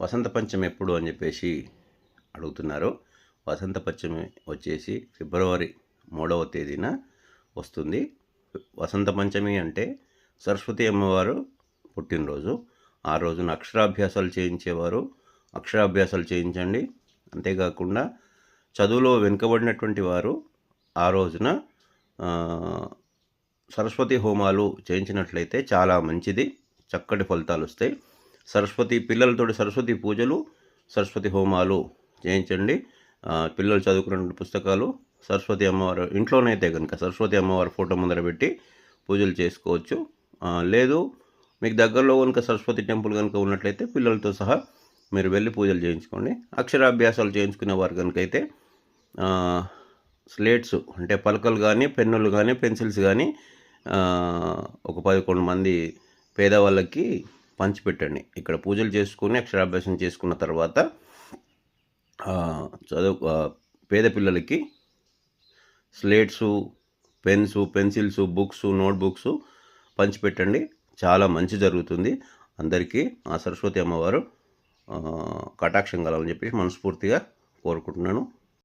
వసంత పంచమి ఎప్పుడు అని చెప్పేసి అడుగుతున్నారు. వసంత పంచమి వచ్చేసి ఫిబ్రవరి మూడవ తేదీన వస్తుంది. వసంత పంచమి అంటే సరస్వతి అమ్మవారు పుట్టినరోజు. ఆ రోజున అక్షరాభ్యాసాలు చేయించేవారు. అక్షరాభ్యాసాలు చేయించండి. అంతేకాకుండా చదువులో వెనుకబడినటువంటి వారు ఆ రోజున సరస్వతి హోమాలు చేయించినట్లయితే చాలా మంచిది. చక్కటి ఫలితాలు వస్తాయి. సరస్వతి పిల్లలతోటి సరస్వతి పూజలు సరస్వతి హోమాలు చేయించండి. పిల్లలు చదువుకున్న పుస్తకాలు సరస్వతి అమ్మవారు ఇంట్లోనైతే కనుక సరస్వతి అమ్మవారి ఫోటో ముందర పెట్టి పూజలు చేసుకోవచ్చు. లేదు మీకు దగ్గరలో కనుక సరస్వతి టెంపుల్ కనుక ఉన్నట్లయితే పిల్లలతో సహా మీరు వెళ్ళి పూజలు చేయించుకోండి. అక్షరాభ్యాసాలు చేయించుకునే వారు కనుక అయితే స్లేట్స్ అంటే పలకలు కానీ పెన్నులు కానీ పెన్సిల్స్ కానీ ఒక పదకొండు మంది పేదవాళ్ళకి పంచిపెట్టండి. ఇక్కడ పూజలు చేసుకుని అక్షరాభ్యాసం చేసుకున్న తర్వాత చదువు పేద పిల్లలకి slates pens pencils books notebooks పంచిపెట్టండి. చాలా మంచి జరుగుతుంది. అందరికీ ఆ సరస్వతి అమ్మవారు కటాక్షం కలవని చెప్పేసి మనస్ఫూర్తిగా కోరుకుంటున్నాను.